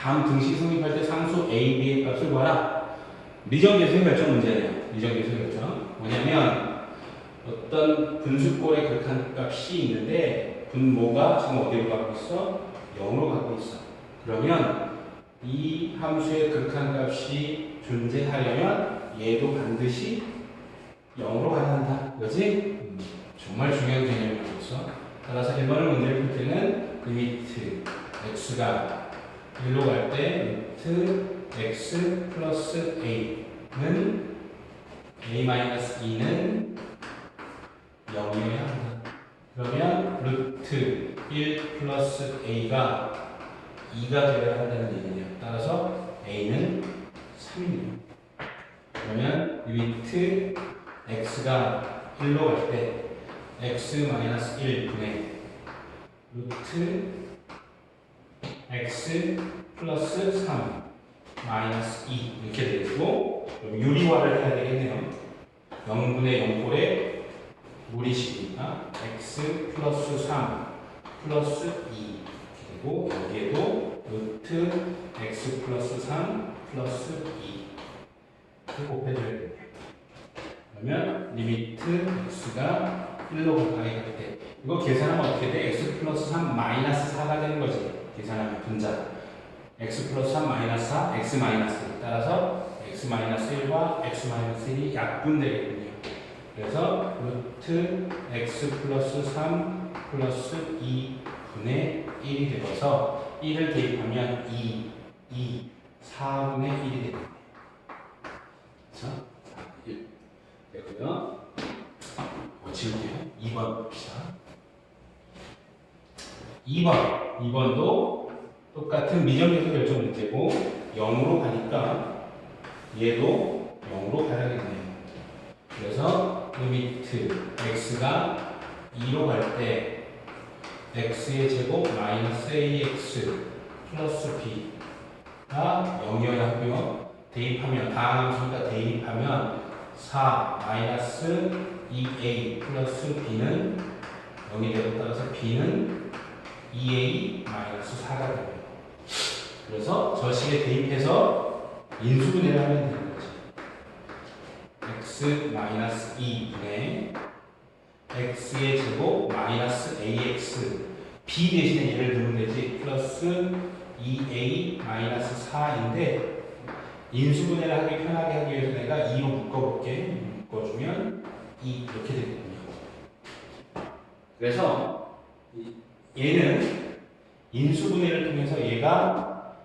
다음 등식 성립할 때 상수 a, b의 값을 구하라. 미정계수의 결정 문제예요. 미정계수의 결정. 뭐냐면 어떤 분수꼴의 극한 값이 있는데 분모가 지금 어디로 가고 있어? 0으로 가고 있어. 그러면 이 함수의 극한 값이 존재하려면 얘도 반드시 0으로 가야 한다. 그지? 음, 정말 중요한 개념이었어. 따라서 1번을 문제를 풀 때는 리미트 x가 1로 갈 때 루트 x 플러스 a는 a 마이너스 2는 0이어야 한다. 그러면 루트 1 플러스 a가 2가 되어야 한다는 얘기네요. 따라서 a는 3이네요. 그러면 리미트 x가 1로 갈 때 x 마이너스 1분의 루트 x 플러스 3 마이너스 2 이렇게 되고 유리화를 해야 되겠네요. 0분의 0꼴에 무리식이니까 x 플러스 3 플러스 2 이렇게 되고 여기에도 루트 x 플러스 3 플러스 2 이렇게 곱해줘야 돼요. 그러면 리미트 x가 1로 가까이 갈 때 이거 계산하면 어떻게 돼? x 플러스 3 마이너스 4가 되는 거지 계산하면 분자 x 플러스 3 마이너스 4 x 마이너스 1 따라서 x 마이너스 1과 x 마이너스 1이 약분되겠군요. 그래서 루트 x 플러스 3 플러스 2분의 1이 되어서 1을 대입하면 2, 2, 4분의 1이 됩니다 자, 1 되고요 어, 지울게요 2번 봅시다 2번 2번도 똑같은 미정계수 결정 문제고 0으로 가니까 얘도 0으로 가야겠네요. 그래서 리미트 x가 2로 갈 때 x의 제곱 마이너스 ax 플러스 b가 0이어야 하고요. 대입하면 다음 함수니까 대입하면 4 마이너스 2a 플러스 b는 0이 되고 따라서 b는 2a 마이너스 4가 됩니다. 그래서 저식에 대입해서 인수분해를 하면 되는 거지. x 마이너스 2분의 x의 제곱 마이너스 ax b 대신에 얘를 넣으면 되지 플러스 2a 마이너스 4인데 인수분해를 하기 편하게 하기 위해서 내가 2로 묶어볼게 묶어주면 2 이렇게 되거든요 그래서 이- 얘는 인수분해를 통해서 얘가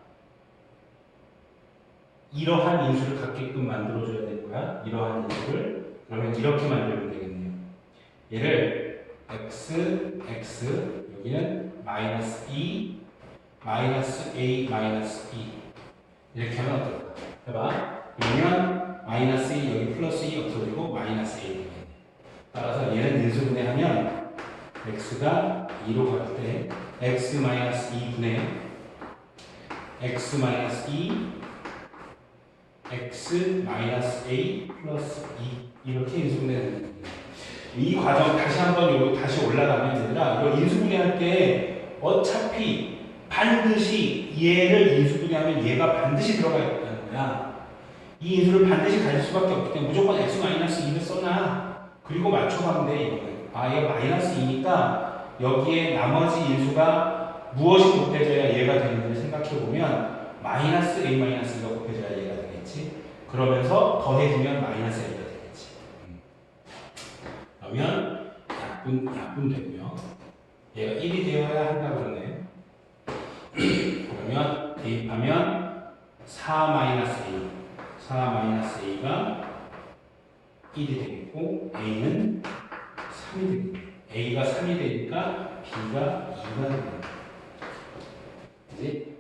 이러한 인수를 갖게끔 만들어줘야 되는 거야. 이러한 인수를. 그러면 이렇게 만들면 되겠네요. 얘를 x, x, 여기는 마이너스 2, 마이너스 a, 마이너스 2. 이렇게 하면 어떨까? 해봐. 그러면 마이너스 2, 여기 플러스 2 없어지고 마이너스 a 되겠네. 따라서 얘는 인수분해하면 x가 2로 갈 때 x 마이너스 2분의 x 마이너스 2 x 마이너스 a 플러스 2 이렇게 인수분해되는 겁니다. 이 과정 다시 한번 요거 다시 올라가면 되더라. 이거 인수분해할 때 어차피 반드시 얘를 인수분해하면 얘가 반드시 들어가 있다는 거야. 이 인수를 반드시 가질 수밖에 없기 때문에 무조건 x 마이너스 2를 써놔. 그리고 맞춰가면 돼 이거는. 아 얘가 마이너스 2니까 여기에 나머지 인수가 무엇이 곱해져야 얘가 되는지를 생각해 보면 마이너스 a 마이너스 2가 곱해져야 얘가 되겠지. 그러면서 더해지면 마이너스 a가 되겠지. 음. 그러면 약분 약분 되고요. 얘가 1이 되어야 한다 그러네. 그러면 대입하면 4 마이너스 a 4 마이너스 a가 1이 되겠고 a는 3이 되겠네. A가 3이 되니까 B가 2가 되는 거지.